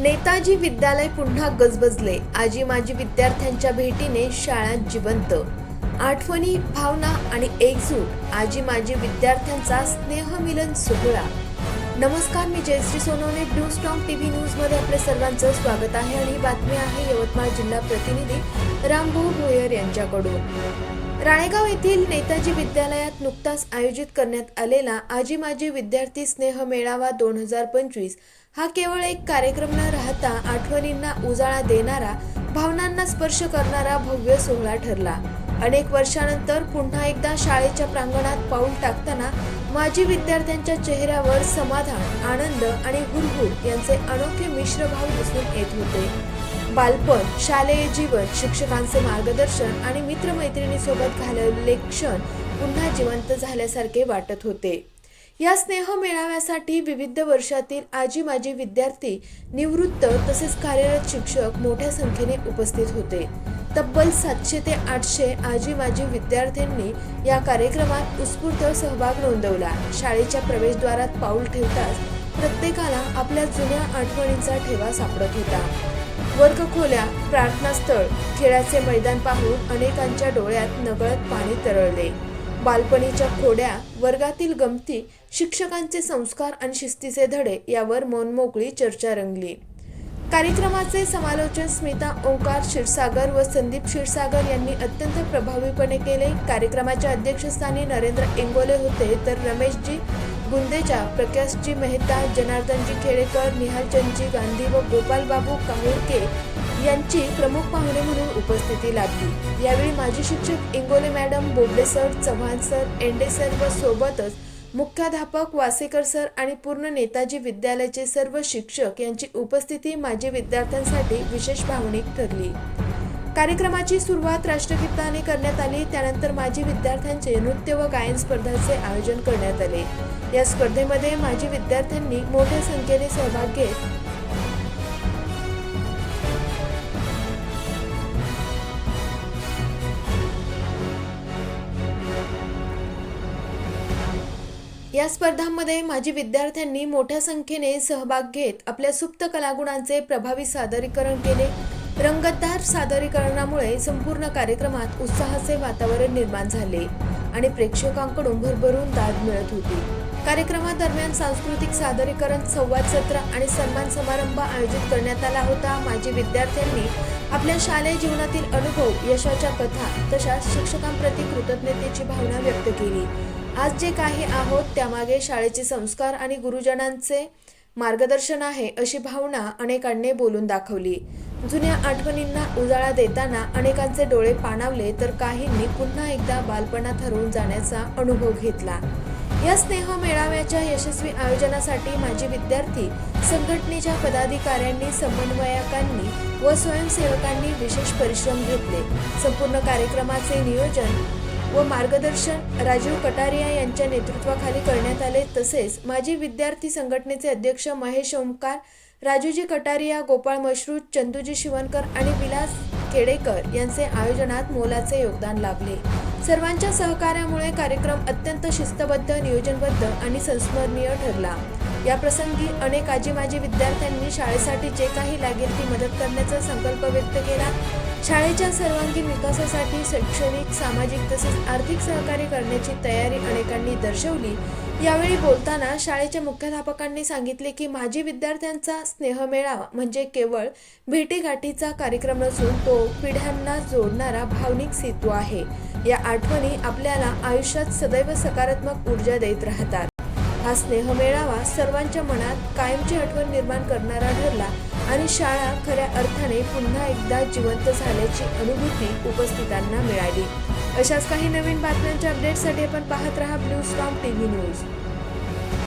नेताजी विद्यालय पुन्हा गजबजले. आजी माजी विद्यार्थ्यांच्या भेटीने शाळा जिवंत. आठवणी भावना आणि एकजूट आजी माजी विद्यार्थ्यांचा स्नेहमिलन सोहळा. नमस्कार मी Jayashree Sonawane blue storm T V न्यूजमध्ये आपल्या सर्वांचं स्वागत आहे आणि ही बातमी आहे यवतमाळ जिल्हा प्रतिनिधी रामभाऊ भोयर यांच्याकडून. राळेगाव येथील नेताजी विद्यालयात नुकताच आयोजित करण्यात आलेला आजी माजी विद्यार्थी स्नेह मेळावा दोन हजार पंचवीस हा केवळ एक कार्यक्रम न राहता आठवणींना उजाळा देणारा भावनांना स्पर्श करणारा भव्य सोहळा ठरला. अनेक वर्षानंतर पुन्हा एकदा शाळेच्या प्रांगणात पाऊल टाकताना माजी विद्यार्थ्यांच्या चेहऱ्यावर समाधान आनंद आणि हुरहुर यांचे अनोखे मिश्रभाव दिसून येत होते. बालपण शालेय जीवन शिक्षकांचे मार्गदर्शन आणि मित्रमैत्रिणीसोबत घालवलेले क्षण पुन्हा जिवंत झाल्यासारखे वाटत होते. या स्नेह मेळाव्यासाठी विविध वर्षातील आजी माजी विद्यार्थी निवृत्त तसेच कार्यरत शिक्षक मोठ्या संख्येने उपस्थित होते. तब्बल सातशे ते आठशे आजी माजी विद्यार्थ्यांनी या कार्यक्रमात उत्स्फूर्त सहभाग नोंदवला. शाळेच्या प्रवेशद्वारात पाऊल ठेवताच प्रत्येकाला आपल्या जुन्या आठवणींचा ठेवा सापडत होता. वर्गखोल्या प्रार्थनास्थळ खेळाचे मैदान पाहून अनेकांच्या डोळ्यात नकळत पाणी तरळले. बालपणीच्या खोड्या वर्गातील गमती शिक्षकांचे संस्कार आणि शिस्तीचे धडे यावर मनमोकळी चर्चा रंगली. कार्यक्रमाचे समालोचन स्मिता ओंकार क्षीरसागर व संदीप क्षीरसागर यांनी अत्यंत प्रभावीपणे केले. कार्यक्रमाच्या अध्यक्षस्थानी नरेंद्र इंगोले होते तर रमेशजी गुंदेजा प्रकाशजी मेहता जनार्दनजी खेडेकर निहालचंदजी गांधी व गोपालबाबू काहुरके यांची प्रमुख पाहुणे म्हणून उपस्थिती लाभली. यावेळी माजी शिक्षक Ingole madam Bobde sir Chavan sir Ende sir व सोबतच मुख्याध्यापक वासेकर सर आणि पूर्ण नेताजी विद्यालयाचे सर्व शिक्षक यांची उपस्थिती माजी विद्यार्थ्यांसाठी विशेष भावनिक ठरली. कार्यक्रमाची सुरुवात राष्ट्रगीताने करण्यात आली. त्यानंतर माजी विद्यार्थ्यांचे नृत्य व गायन स्पर्धांचे आयोजन करण्यात आले. या स्पर्धेमध्ये माजी विद्यार्थ्यांनी मोठ्या संख्येने सहभाग घेत या स्पर्धांमध्ये माजी विद्यार्थ्यांनी मोठ्या संख्येने सहभाग घेत आपल्या सुप्त कलागुणांचे प्रभावी सादरीकरण केले. रंगतदार सादरीकरणामुळे संपूर्ण कार्यक्रमात उत्साहाचे वातावरण निर्माण झाले आणि प्रेक्षकांकडून भरभरून दाद मिळत होती. कार्यक्रमादरम्यान सांस्कृतिक सादरीकरण संवाद सत्र आणि सन्मान समारंभ आयोजित करण्यात आला होता. माजी विद्यार्थ्यांनी आपल्या शालेय जीवनातील अनुभव यशाच्या कथा तशाच शिक्षकांप्रती कृतज्ञतेची भावना व्यक्त केली. आज जे काही आहोत त्यामागे शाळेचे संस्कार आणि गुरुजनांचे मार्गदर्शन आहे अशी भावना अनेकांनी बोलून दाखवली. जुन्या आठवणींना उजाळा देताना अनेकांचे डोळे पाणावले तर काहींनी पुन्हा एकदा बालपणात हरवून जाण्याचा अनुभव घेतला. या स्नेह मेळाव्याच्या यशस्वी आयोजनासाठी माजी विद्यार्थी संघटनेच्या पदाधिकाऱ्यांनी समन्वयकांनी व स्वयंसेवकांनी विशेष परिश्रम घेतले. संपूर्ण कार्यक्रमाचे नियोजन व मार्गदर्शन राजीव कटारिया यांच्या नेतृत्वाखाली करण्यात आले. तसेच माजी विद्यार्थी संघटनेचे अध्यक्ष महेश ओमकार राजूजी कटारिया गोपाळ मश्रूत चंदूजी शिवणकर आणि विलास केडेकर यांचे आयोजनात मोलाचे योगदान लाभले. सर्वांच्या सहकार्यामुळे कार्यक्रम अत्यंत शिस्तबद्ध नियोजनबद्ध आणि संस्मरणीय ठरला. या प्रसंगी अनेक आजी माजी विद्यार्थ्यांनी शाळेसाठी जे काही लागेल ती मदत करण्याचा संकल्प व्यक्त केला. शाळेच्या सर्वांगीण विकासासाठी शैक्षणिक सामाजिक तसेच आर्थिक सहकार्य करण्याची तयारी अनेकांनी दर्शवली. यावेळी बोलताना शाळेच्या मुख्याध्यापकांनी सांगितले की माजी विद्यार्थ्यांचा स्नेहमेळावा म्हणजे केवळ भेटीगाठीचा कार्यक्रम नसून तो पिढ्यांना जोडणारा भावनिक सेतू आहे. या आठवणी आपल्याला आयुष्यात सदैव सकारात्मक ऊर्जा देत राहतात. हा स्नेह मेळावा सर्वांच्या मनात कायमची आठवण निर्माण करणारा ठरला आणि शाळा खऱ्या अर्थाने पुन्हा एकदा जिवंत झाल्याची अनुभूती उपस्थितांना मिळाली. अशाच काही नवीन बातम्यांच्या अपडेटसाठी आपण पाहत रहा blue storm T V news